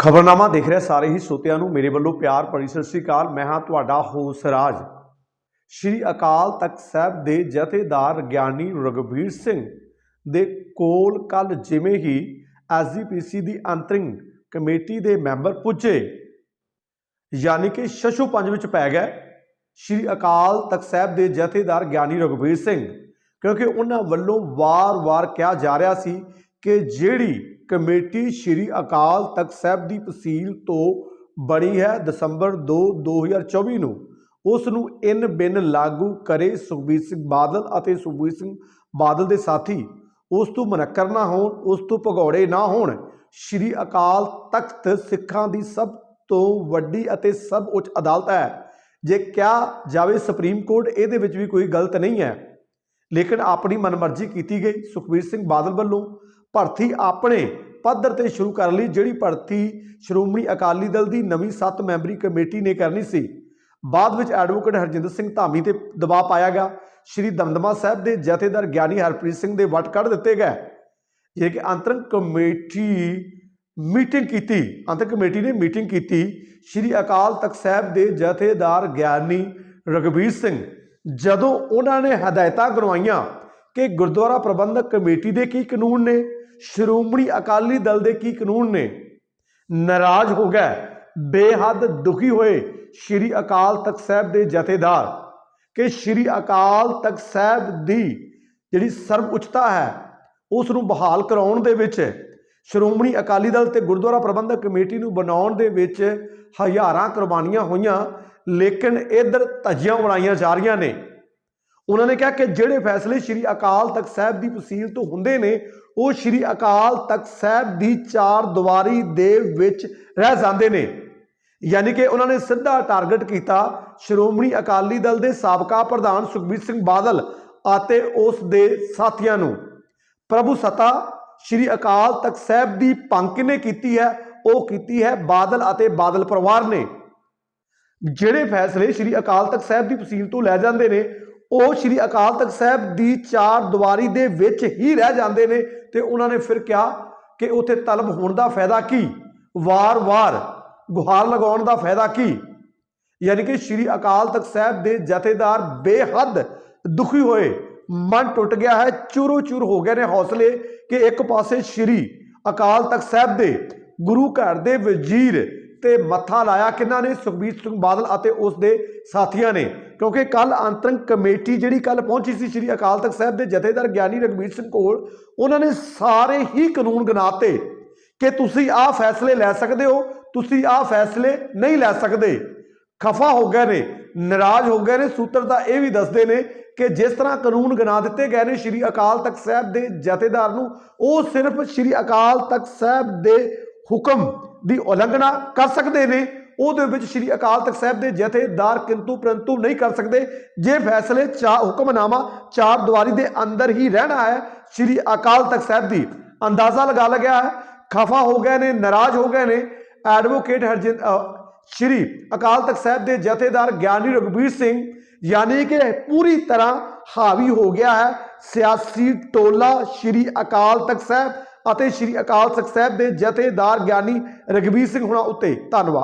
ਖਬਰਨਾਮਾ ਦੇਖ ਰਿਹਾ, ਸਾਰੇ ਹੀ ਸਰੋਤਿਆਂ ਨੂੰ ਮੇਰੇ ਵੱਲੋਂ ਪਿਆਰ ਭਰੀ ਸਤਿ ਸ੍ਰੀ ਅਕਾਲ। ਮੈਂ ਹਾਂ ਤੁਹਾਡਾ ਹੋਸ ਰਾਜ। ਸ਼੍ਰੀ ਅਕਾਲ ਤਖਤ ਸਾਹਿਬ ਦੇ ਜਥੇਦਾਰ ਗਿਆਨੀ ਰਗਵੀਰ ਸਿੰਘ ਦੇ ਕੋਲ ਕੱਲ ਜਿਵੇਂ ਹੀ ਐਸਜੀਪੀਸੀ ਦੀ ਅੰਤਰਿੰਗ ਕਮੇਟੀ ਦੇ ਮੈਂਬਰ ਪੁੱਜੇ, ਯਾਨੀ ਕਿ ਸ਼ਸ਼ੂ ਪੰਜ ਵਿੱਚ ਪੈ ਗਏ, ਸ਼੍ਰੀ ਅਕਾਲ ਤਖਤ ਸਾਹਿਬ ਦੇ ਜਥੇਦਾਰ ਗਿਆਨੀ ਰਗਵੀਰ ਸਿੰਘ। ਕਿਉਂਕਿ ਉਹਨਾਂ ਵੱਲੋਂ ਵਾਰ-ਵਾਰ ਕਿਹਾ ਜਾ ਰਿਹਾ ਸੀ ਕਿ ਜਿਹੜੀ ਕਮੇਟੀ ਸ਼੍ਰੀ ਅਕਾਲ ਤਖਤ ਸਾਹਿਬ ਦੀ ਤਹਿਸੀਲ ਤੋਂ ਬਣੀ ਹੈ ਦਸੰਬਰ 2 2024 ਨੂੰ। ਉਸ ਨੂੰ ਇਨ ਬਿਨ ਲਾਗੂ ਕਰੇ ਸੁਖਬੀਰ ਸਿੰਘ ਬਾਦਲ ਅਤੇ ਸੁਖਬੀਰ ਸਿੰਘ ਬਾਦਲ ਦੇ ਸਾਥੀ। ਉਸ ਤੋਂ ਮਨਕਰ ਨਾ ਹੋਣ, ਉਸ ਤੋਂ ਭਗੌੜੇ ਨਾ ਹੋਣ, ਸ਼੍ਰੀ ਅਕਾਲ ਤਖਤ ਸਿੱਖਾਂ ਦੀ ਸਭ ਤੋਂ ਵੱਡੀ ਅਤੇ ਸਭ ਉੱਚ ਅਦਾਲਤ ਹੈ। ਜੇ ਕਿਹਾ ਜਾਵੇ ਸੁਪਰੀਮ ਕੋਰਟ, ਇਹਦੇ ਵਿੱਚ ਵੀ ਕੋਈ ਗਲਤ ਨਹੀਂ ਹੈ। ਲੇਕਿਨ ਆਪਣੀ ਮਨਮਰਜ਼ੀ ਕੀਤੀ ਗਈ ਸੁਖਬੀਰ ਸਿੰਘ ਬਾਦਲ ਵੱਲੋਂ। ਭਰਤੀ ਆਪਣੇ ਪੱਧਰ ਤੇ ਸ਼ੁਰੂ ਕਰ ਲਈ ਜਿਹੜੀ ਭਰਤੀ ਸ਼੍ਰੋਮਣੀ ਅਕਾਲੀ ਦਲ ਦੀ ਨਵੀਂ 7 ਮੈਂਬਰੀ ਕਮੇਟੀ ਨੇ ਕਰਨੀ ਸੀ। ਬਾਅਦ ਵਿੱਚ ਐਡਵੋਕੇਟ ਹਰਜਿੰਦਰ ਸਿੰਘ ਧਾਮੀ ਤੇ ਦਬਾਅ ਪਾਇਆ ਗਿਆ। ਸ਼੍ਰੀ ਦਮਦਮਾ ਸਾਹਿਬ ਦੇ ਜਥੇਦਾਰ ਗਿਆਨੀ ਹਰਪ੍ਰੀਤ ਸਿੰਘ ਦੇ ਵੱਟ ਕੱਢ ਦਿੱਤੇ ਗਏ। ਜੇ ਕਿ ਅੰਤਰੰਗ ਕਮੇਟੀ ਮੀਟਿੰਗ ਕੀਤੀ। ਅੰਤਰੰਗ ਕਮੇਟੀ ਨੇ ਮੀਟਿੰਗ ਕੀਤੀ। ਸ਼੍ਰੀ ਅਕਾਲ ਤਖਤ ਸਾਹਿਬ ਦੇ ਜਥੇਦਾਰ ਗਿਆਨੀ ਰਗਵੀਰ ਸਿੰਘ। ਜਦੋਂ ਉਹਨਾਂ ਨੇ ਹਦਾਇਤਾਂ ਕਰਵਾਈਆਂ ਕਿ ਗੁਰਦੁਆਰਾ ਪ੍ਰਬੰਧਕ ਕਮੇਟੀ ਦੇ ਕੀ ਕਾਨੂੰਨ ਨੇ ਸ਼੍ਰੋਮਣੀ ਅਕਾਲੀ ਦਲ ਦੇ ਕੀ ਕਾਨੂੰਨ ਨੇ? ਨਾਰਾਜ਼ ਹੋ ਗਏ, ਬੇਹੱਦ ਦੁਖੀ ਹੋਏ ਸ਼੍ਰੀ ਅਕਾਲ ਤਖਤ ਸਾਹਿਬ ਦੇ ਜਥੇਦਾਰ ਕਿ ਸ਼੍ਰੀ ਅਕਾਲ ਤਖਤ ਸਾਹਿਬ ਦੀ ਜਿਹੜੀ ਸਰਵ ਉੱਚਤਾ ਹੈ ਉਸ ਨੂੰ ਬਹਾਲ ਕਰਾਉਣ ਦੇ ਵਿੱਚ, ਸ਼੍ਰੋਮਣੀ ਅਕਾਲੀ ਦਲ ਤੇ ਗੁਰਦੁਆਰਾ ਪ੍ਰਬੰਧਕ ਕਮੇਟੀ ਨੂੰ ਬਣਾਉਣ ਦੇ ਵਿੱਚ ਹਜ਼ਾਰਾਂ ਕੁਰਬਾਨੀਆਂ ਹੋਈਆਂ, ਲੇਕਿਨ ਇਧਰ ਧੱਜੀਆਂ ਉਡਾਈਆਂ ਜਾ ਰਹੀਆਂ ਨੇ। ਉਹਨਾਂ ਨੇ ਕਿਹਾ ਕਿ ਜਿਹੜੇ ਫੈਸਲੇ ਸ਼੍ਰੀ ਅਕਾਲ ਤਖਤ ਸਾਹਿਬ ਦੀ ਤਹਿਸੀਲ ਤੋਂ ਹੁੰਦੇ ਨੇ ਉਹ ਸ਼੍ਰੀ ਅਕਾਲ ਤਖਤ ਸਾਹਿਬ ਦੀ ਚਾਰ ਦੀਵਾਰੀ ਦੇ ਵਿੱਚ ਰਹਿ ਜਾਂਦੇ ਨੇ। ਯਾਨੀ ਕਿ ਉਹਨਾਂ ਨੇ ਸਿੱਧਾ ਟਾਰਗੇਟ ਕੀਤਾ ਸ਼੍ਰੋਮਣੀ ਅਕਾਲੀ ਦਲ ਦੇ ਸਾਬਕਾ ਪ੍ਰਧਾਨ ਸੁਖਬੀਰ ਸਿੰਘ ਬਾਦਲ ਅਤੇ ਉਸ ਦੇ ਸਾਥੀਆਂ ਨੂੰ। ਪ੍ਰਭੂ ਸਤਾ ਸ਼੍ਰੀ ਅਕਾਲ ਤਖਤ ਸਾਹਿਬ ਦੀ ਪੰਕ ਨੇ ਕੀਤੀ ਹੈ? ਉਹ ਕੀਤੀ ਹੈ ਬਾਦਲ ਅਤੇ ਬਾਦਲ ਪਰਿਵਾਰ ਨੇ। ਜਿਹੜੇ ਫੈਸਲੇ ਸ਼੍ਰੀ ਅਕਾਲ ਤਖਤ ਸਾਹਿਬ ਦੀ ਤਹਿਸੀਲ ਤੋਂ ਲੈ ਜਾਂਦੇ ਨੇ, ਉਹ ਸ਼੍ਰੀ ਅਕਾਲ ਤਖਤ ਸਾਹਿਬ ਦੀ ਚਾਰ ਦੀਵਾਰੀ ਦੇ ਵਿੱਚ ਹੀ ਰਹਿ ਜਾਂਦੇ ਨੇ। ਤੇ ਉਹਨਾਂ ਨੇ ਫਿਰ ਕਿਹਾ ਕਿ ਉੱਥੇ ਤਲਬ ਹੋਣ ਦਾ ਫਾਇਦਾ ਕੀ? ਵਾਰ-ਵਾਰ ਗੁਹਾਰ ਲਗਾਉਣ ਦਾ ਫਾਇਦਾ ਕੀ? ਯਾਨੀ ਕਿ ਸ਼੍ਰੀ ਅਕਾਲ ਤਖਤ ਸਾਹਿਬ ਦੇ ਜਥੇਦਾਰ ਬੇਹੱਦ ਦੁਖੀ ਹੋਏ। ਮਨ ਟੁੱਟ ਗਿਆ ਹੈ, ਚੂਰੋ ਚੂਰ ਹੋ ਗਏ ਨੇ ਹੌਸਲੇ ਕਿ ਇੱਕ ਪਾਸੇ ਸ਼੍ਰੀ ਅਕਾਲ ਤਖਤ ਸਾਹਿਬ ਦੇ ਗੁਰੂ ਘਰ ਦੇ ਵਜ਼ੀਰ ਤੇ ਮੱਥਾ ਲਾਇਆ ਕਿੰਨਾ ਨੇ? ਸੁਖਬੀਰ ਸਿੰਘ ਬਾਦਲ ਅਤੇ ਉਸ ਦੇ ਸਾਥੀਆਂ ਨੇ। ਕਿਉਂਕਿ ਕੱਲ ਅੰਤਰੰਗ ਕਮੇਟੀ ਜਿਹੜੀ ਕੱਲ ਪਹੁੰਚੀ ਸੀ ਸ਼੍ਰੀ ਅਕਾਲ ਤਖਤ ਸਾਹਿਬ ਦੇ ਜਥੇਦਾਰ ਗਿਆਨੀ ਰਗਵੀਰ ਸਿੰਘ ਕੋਲ, ਉਹਨਾਂ ਨੇ ਸਾਰੇ ਹੀ ਕਾਨੂੰਨ ਗਨਾਤੇ ਕਿ ਤੁਸੀਂ ਆਹ ਫੈਸਲੇ ਲੈ ਸਕਦੇ ਹੋ, ਤੁਸੀਂ ਆਹ ਫੈਸਲੇ ਨਹੀਂ ਲੈ ਸਕਦੇ। ਖਫਾ ਹੋ ਗਏ ਨੇ, ਨਾਰਾਜ਼ ਹੋ ਗਏ ਨੇ। ਸੂਤਰ ਦਾ ਇਹ ਵੀ ਦੱਸਦੇ ਨੇ ਕਿ ਜਿਸ ਤਰ੍ਹਾਂ ਕਾਨੂੰਨ ਗਨਾ ਦਿੱਤੇ ਗਏ ਨੇ ਸ਼੍ਰੀ ਅਕਾਲ ਤਖਤ ਸਾਹਿਬ ਦੇ ਜਥੇਦਾਰ ਨੂੰ, ਉਹ ਸਿਰਫ ਸ਼੍ਰੀ ਅਕਾਲ ਤਖਤ ਸਾਹਿਬ ਦੇ ਹੁਕਮ ਦੀ ਉਲੰਘਣਾ ਕਰ ਸਕਦੇ ਨੇ। ਉਹਦੇ ਵਿੱਚ ਸ਼੍ਰੀ ਅਕਾਲ ਤਖਤ ਸਾਹਿਬ ਦੇ ਜਥੇਦਾਰ ਕਿੰਤੂ ਪ੍ਰੰਤੂ ਨਹੀਂ ਕਰ ਸਕਦੇ। ਜੇ ਫੈਸਲੇ ਚਾ ਹੁਕਮਨਾਮਾ ਚਾਰ ਦੀਵਾਰੀ ਦੇ ਅੰਦਰ ਹੀ ਰਹਿਣਾ ਹੈ, ਸ਼੍ਰੀ ਅਕਾਲ ਤਖਤ ਸਾਹਿਬ ਦੀ ਅੰਦਾਜ਼ਾ ਲਗਾ ਲਗਿਆ ਹੈ। ਖਫਾ ਹੋ ਗਏ ਨੇ, ਨਾਰਾਜ਼ ਹੋ ਗਏ ਨੇ। ਐਡਵੋਕੇਟ ਹਰਜਿੰਦ ਸ਼੍ਰੀ ਅਕਾਲ ਤਖਤ ਸਾਹਿਬ ਦੇ ਜਥੇਦਾਰ ਗਿਆਨੀ ਰਗਵੀਰ ਸਿੰਘ, ਯਾਨੀ ਕਿ ਪੂਰੀ ਤਰ੍ਹਾਂ ਹਾਵੀ ਹੋ ਗਿਆ ਹੈ। ਸਿਆਸੀ ਟੋਲਾ ਸ਼੍ਰੀ ਅਕਾਲ ਤਖਤ ਸਾਹਿਬ ਅਤੇ ਸ਼੍ਰੀ ਅਕਾਲ ਤਖਤ ਸਾਹਿਬ ਦੇ ਜਥੇਦਾਰ ਗਿਆਨੀ ਰਗਵੀਰ ਸਿੰਘ ਹੁਣਾਂ ਉੱਤੇ ਧੰਨਵਾਦ।